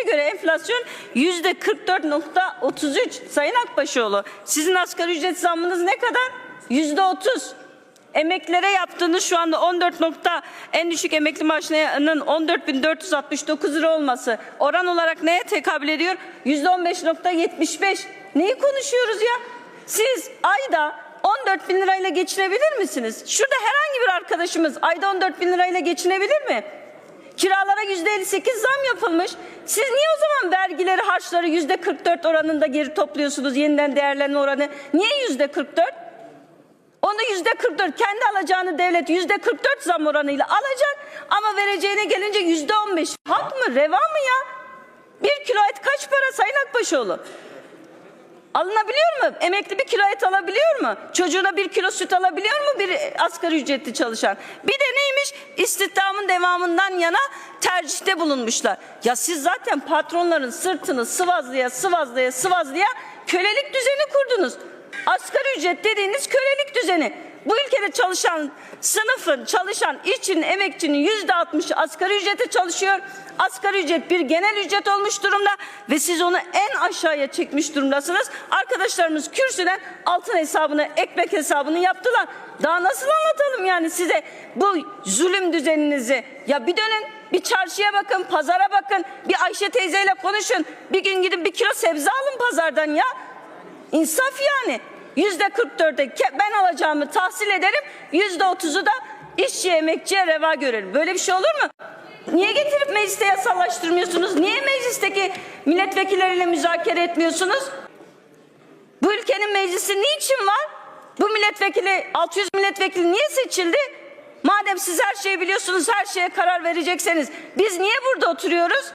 Ülkeye göre enflasyon yüzde 44.33 Sayın Akbaşoğlu. Sizin asgari ücret zammınız ne kadar? Yüzde 30. Emeklilere yaptığınız şu anda 14 nokta en düşük emekli maaşının 14.469 lira olması oran olarak neye tekabül ediyor? %15.75. Neyi konuşuyoruz ya? Siz ayda 14 bin lirayla geçinebilir misiniz? Şurada herhangi bir arkadaşımız ayda 14 bin lirayla geçinebilir mi? Kiralara yüzde 58 zam yapılmış. Siz niye o zaman vergileri, harçları yüzde 44 oranında geri topluyorsunuz yeniden değerlenme oranı? Niye yüzde 44? Onu yüzde 44 kendi alacağını devlet yüzde 44 zam oranıyla alacak ama vereceğine gelince yüzde 15. Hak mı reva mı ya? Bir kilo et kaç para Sayın Akbaşoğlu? Alınabiliyor mu? Emekli bir kilo et alabiliyor mu? Çocuğuna bir kilo süt alabiliyor mu bir asgari ücretli çalışan? Bir de neymiş? İstihdamın devamından yana tercihte bulunmuşlar. Ya siz zaten patronların sırtını sıvazlaya sıvazlaya sıvazlaya kölelik düzeni kurdunuz. Asgari ücret dediğiniz kölelik düzeni. Bu ülkede çalışan sınıfın, çalışan işçinin, emekçinin yüzde altmışı asgari ücrete çalışıyor. Asgari ücret bir genel ücret olmuş durumda ve siz onu en aşağıya çekmiş durumdasınız. Arkadaşlarımız kürsüden altın hesabını, ekmek hesabını yaptılar. Daha nasıl anlatalım yani size bu zulüm düzeninizi? Ya bir dönün, bir çarşıya bakın, pazara bakın, bir Ayşe teyzeyle konuşun. Bir gün gidin bir kilo sebze alın pazardan ya. İnsaf yani. Yüzde 44'e ke- ben alacağımı tahsil ederim. Yüzde 30'u da işçi emekçiye reva görelim. Böyle bir şey olur mu? Niye getirip mecliste yasallaştırmıyorsunuz? Niye meclisteki milletvekilleriyle müzakere etmiyorsunuz? Bu ülkenin meclisi niçin var? Bu milletvekili 600 milletvekili niye seçildi? Madem siz her şeyi biliyorsunuz, her şeye karar verecekseniz biz niye burada oturuyoruz?